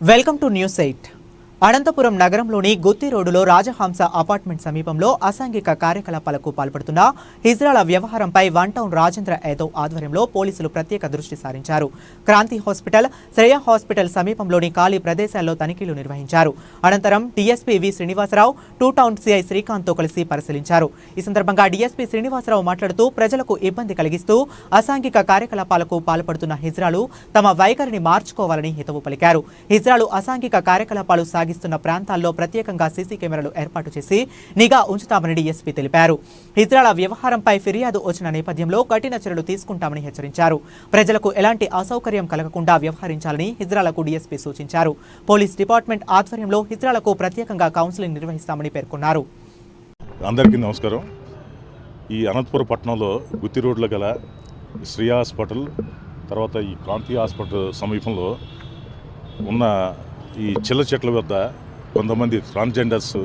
Welcome to news eight Anantapuram నగరంలోని గుత్తి రోడ్డులో రాజహంస apartment సమీపంలో అసాంఘిక కార్యకలాపాలకు పాల్పడుతున్న హిజ్రాల వ్యవహారంపై వన్ టౌన్ రాజేంద్ర యాదవ్ ఆధ్వర్యంలో పోలీసులు ప్రత్యేక దృష్టి సారించారు. క్రాంతి హాస్పిటల్ శ్రేయ హాస్పిటల్ సమీపంలోని ఖాళీ ప్రదేశాల్లో తనిఖీలు నిర్వహించారు. అనంతరం DSP V Srinivasarao two town CI శ్రీకాంత్తో కలిసి పరిశీలించారు. ఈ సందర్భంగా డీఎస్పీ శ్రీనివాసరావు మాట్లాడుతూ ప్రజలకు ఇబ్బంది కలిగిస్తూ అసాంఘిక కార్యకలాపాలకు పాల్పడుతున్న హిజ్రాలు తమ వైఖరిని మార్చుకోవాలని హితవు పలికారు. హిజ్రాలు అసాంఘిక కార్యకలాపాలు సాగిస్తున్న ప్రాంతాల్లో ప్రత్యేకంగా సీసీ కెమెరాలు ఏర్పాటు చేసి నిఘా ఉంచుతామని డీఎస్పీ తెలిపారు. ఇజ్రాల వ్యవహారంపై ఫిర్యాదు వచ్చిన నేపథ్యంలో కఠిన చర్యలు తీసుకుంటామని హెచ్చరించారు. ప్రజలకు ఎలాంటి అసౌకర్యం కలగకుండా వ్యవహరించాలని హిజ్రాలకు డీఎస్పీ సూచించారు. పోలీస్ డిపార్ట్మెంట్ ఆధ్వర్యంలో హిజ్రాలకు ప్రత్యేకంగా కౌన్సిలింగ్ నిర్వహిస్తామని పేర్కొన్నారు. అందరికీ నమస్కారం. ఈ అనంతపురం పట్టణంలో గుత్తి రోడ్లో గల శ్రీ హాస్పిటల్ తర్వాత ఈ క్రాంతి హాస్పిటల్ సమీపంలో ఉన్న ఈ చిల్ల చెట్ల వద్ద కొంతమంది ట్రాన్స్జెండర్స్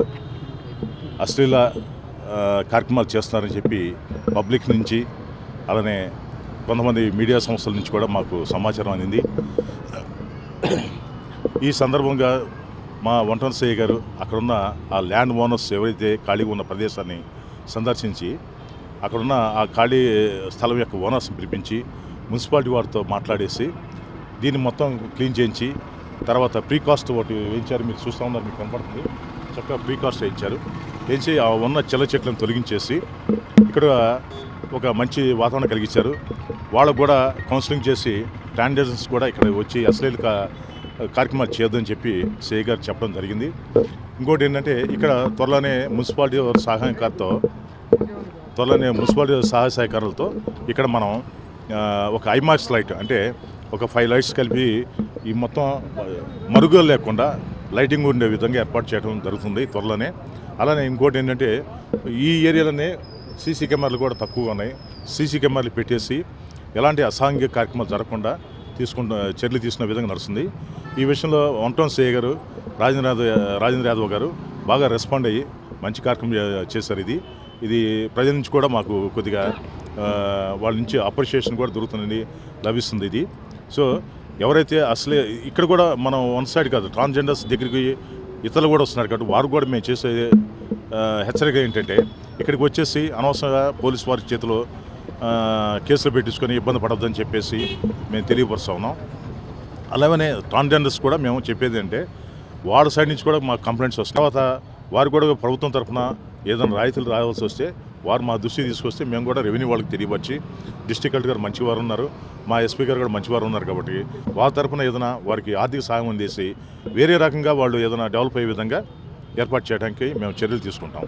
అశ్లీల కార్యక్రమాలు చేస్తున్నారని చెప్పి పబ్లిక్ నుంచి అలానే కొంతమంది మీడియా సంస్థల నుంచి కూడా మాకు సమాచారం అందింది. ఈ సందర్భంగా మా వంటన గారు అక్కడున్న ఆ ల్యాండ్ ఓనర్స్ ఎవరైతే ఖాళీగా ఉన్న ప్రదేశాన్ని సందర్శించి అక్కడున్న ఆ ఖాళీ స్థలం యొక్క ఓనర్స్ పిలిపించి మున్సిపాలిటీ వారితో మాట్లాడేసి దీన్ని మొత్తం క్లీన్ చేయించి తర్వాత ప్రీకాస్ట్ ఒకటి వేయించారు. మీరు చూస్తూ ఉన్నారు మీకు కనపడుతుంది. చక్కగా ప్రీకాస్ట్ వేయించారు. వేయించి ఆ ఉన్న చెల్ల చెట్లను తొలగించేసి ఇక్కడ ఒక మంచి వాతావరణం కలిగించారు. వాళ్ళకు కూడా కౌన్సిలింగ్ చేసి ప్లాంటేషన్స్ కూడా ఇక్కడ వచ్చి అశ్లీల కార్యక్రమాలు చేయొద్దని చెప్పి సేయ్ గారు చెప్పడం జరిగింది. ఇంకోటి ఏంటంటే ఇక్కడ త్వరలోనే మున్సిపాలిటీ వారి త్వరలోనే మున్సిపాలిటీ సహాయ సహకారాలతో ఇక్కడ మనం ఒక ఐమాక్స్ లైట్ అంటే ఒక ఫైవ్ లైట్స్ కలిపి ఈ మొత్తం మరుగులు లేకుండా లైటింగ్ ఉండే విధంగా ఏర్పాటు చేయడం జరుగుతుంది త్వరలోనే. అలానే ఇంకోటి ఏంటంటే ఈ ఏరియాలోనే సీసీ కెమెరాలు కూడా తక్కువగా ఉన్నాయి. సీసీ కెమెరాలు పెట్టేసి ఎలాంటి అసాంఘిక కార్యక్రమాలు జరగకుండా తీసుకుంటు చర్యలు తీసుకునే విధంగా నడుస్తుంది. ఈ విషయంలో వన్ టౌన్ గారు రాజేంద్ర రాజేంద్ర యాదవ్ గారు బాగా రెస్పాండ్ అయ్యి మంచి కార్యక్రమం చేశారు ఇది. ఇది ప్రజల నుంచి కూడా మాకు కొద్దిగా వాళ్ళ నుంచి అప్రిషియేషన్ కూడా దొరుకుతుందని లభిస్తుంది ఇది. సో ఎవరైతే అసలే ఇక్కడ కూడా మనం వన్ సైడ్ కాదు ట్రాన్స్జెండర్స్ దగ్గరికి ఇతరులు కూడా వస్తున్నారు కాబట్టి వారు కూడా మేము చేసే హెచ్చరిక ఏంటంటే ఇక్కడికి వచ్చేసి అనవసరంగా పోలీస్ వారి చేతిలో కేసులు పెట్టించుకొని ఇబ్బంది పడద్దని చెప్పేసి మేము తెలియపరుస్తా ఉన్నాం. అలాగనే ట్రాన్స్జెండర్స్ కూడా మేము చెప్పేది అంటే వాళ్ళ సైడ్ నుంచి కూడా మాకు కంప్లైంట్స్ వస్తాయి. తర్వాత వారు కూడా ప్రభుత్వం తరఫున ఏదైనా రాయితీలు రావాల్సి వస్తే వారు మా దృష్టి తీసుకొస్తే మేము కూడా రెవెన్యూ వాళ్ళకి తెలియపరిచి డిస్ట్రిక్ట్ కలెక్టర్ గారు మంచివారు ఉన్నారు మా ఎస్పీ గారు కూడా మంచివారు ఉన్నారు కాబట్టి వారి తరఫున ఏదైనా వారికి ఆర్థిక సహాయం అందేసి వేరే రకంగా వాళ్ళు ఏదైనా డెవలప్ అయ్యే విధంగా ఏర్పాటు చేయడానికి మేము చర్యలు తీసుకుంటాం.